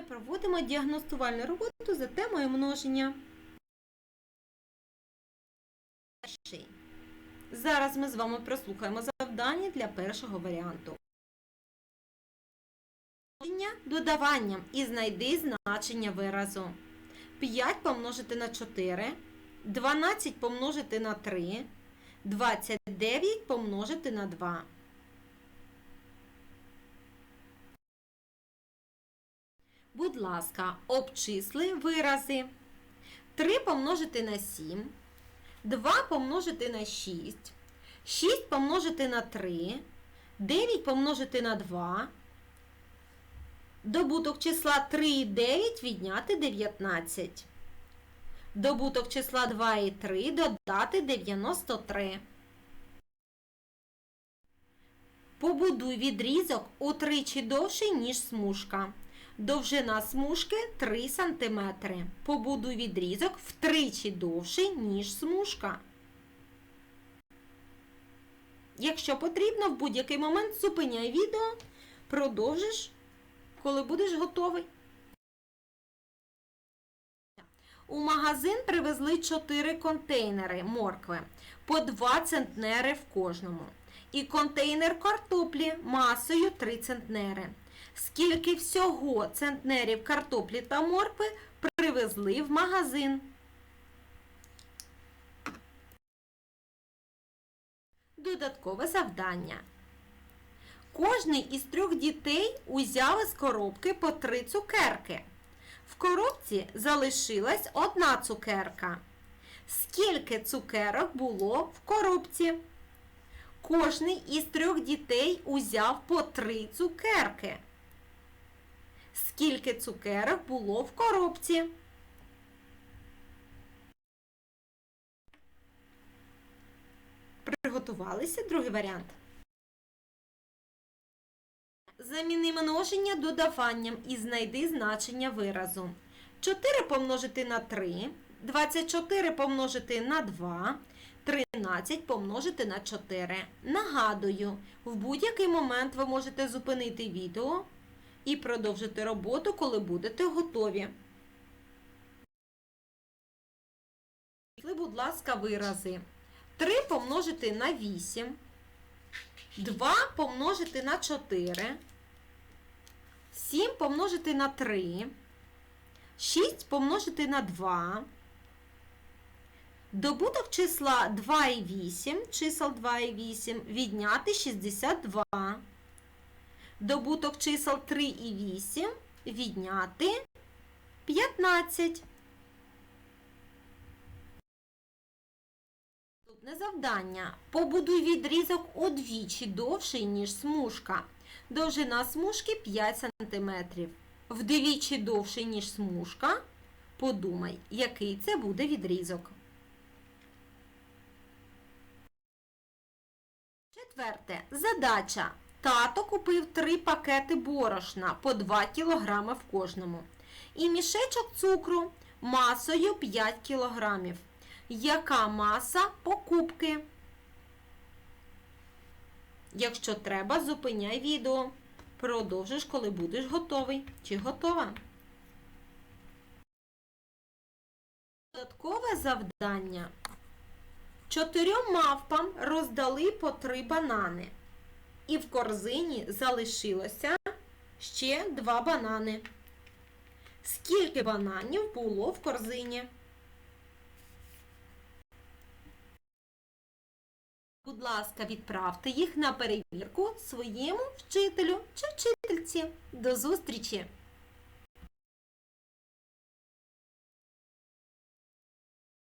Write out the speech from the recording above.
проводимо діагностувальну роботу за темою множення. Зараз ми з вами прослухаємо завдання для першого варіанту. Додаванням і знайди значення виразу. 5 помножити на 4, 12 помножити на 3, 29 помножити на 2. Будь ласка, обчисли вирази. 3 помножити на 7, 2 помножити на 6, 6 помножити на 3, 9 помножити на 2. Добуток числа 3 і 9 відняти 19. Добуток числа 2 і 3 додати 93. Побудуй відрізок утричі довший, ніж смужка. Довжина смужки 3 см. Побудуй відрізок втричі довший, ніж смужка. Якщо потрібно, в будь-який момент зупиняй відео, продовжиш, коли будеш готовий. У магазин привезли 4 контейнери моркви по 2 центнери в кожному. І контейнер картоплі масою 3 центнери. Скільки всього центнерів картоплі та моркви привезли в магазин? Додаткове завдання. Кожний із трьох дітей узяв із коробки по три цукерки. В коробці залишилась одна цукерка. Скільки цукерок було в коробці? Кожний із трьох дітей узяв по три цукерки. Скільки цукерок було в коробці? Приготувалися другий варіант. Заміни множення додаванням і знайди значення виразу. 4 помножити на 3, 24 помножити на 2, 13 помножити на 4. Нагадую, в будь-який момент ви можете зупинити відео і продовжити роботу, коли будете готові. Будь ласка, вирази. 3 помножити на 8, 2 помножити на 4, 7 помножити на 3, 6 помножити на 2, добуток числа 2 і 8, чисел 2 і 8, відняти 62. Добуток чисел 3 і 8 відняти 15. Наступне завдання. Побудуй відрізок удвічі довший, ніж смужка. Довжина смужки 5 см. Вдвічі довший, ніж смужка. Подумай, який це буде відрізок. Четверте. Задача. Тато купив три пакети борошна по 2 кг в кожному. І мішечок цукру масою 5 кг. Яка маса покупки? Якщо треба, зупиняй відео. Продовжиш, коли будеш готовий чи готова. Додаткове завдання. Чотирьом мавпам роздали по три банани. І в корзині залишилося ще два банани. Скільки бананів було в корзині? Будь ласка, відправте їх на перевірку своєму вчителю чи вчительці. До зустрічі!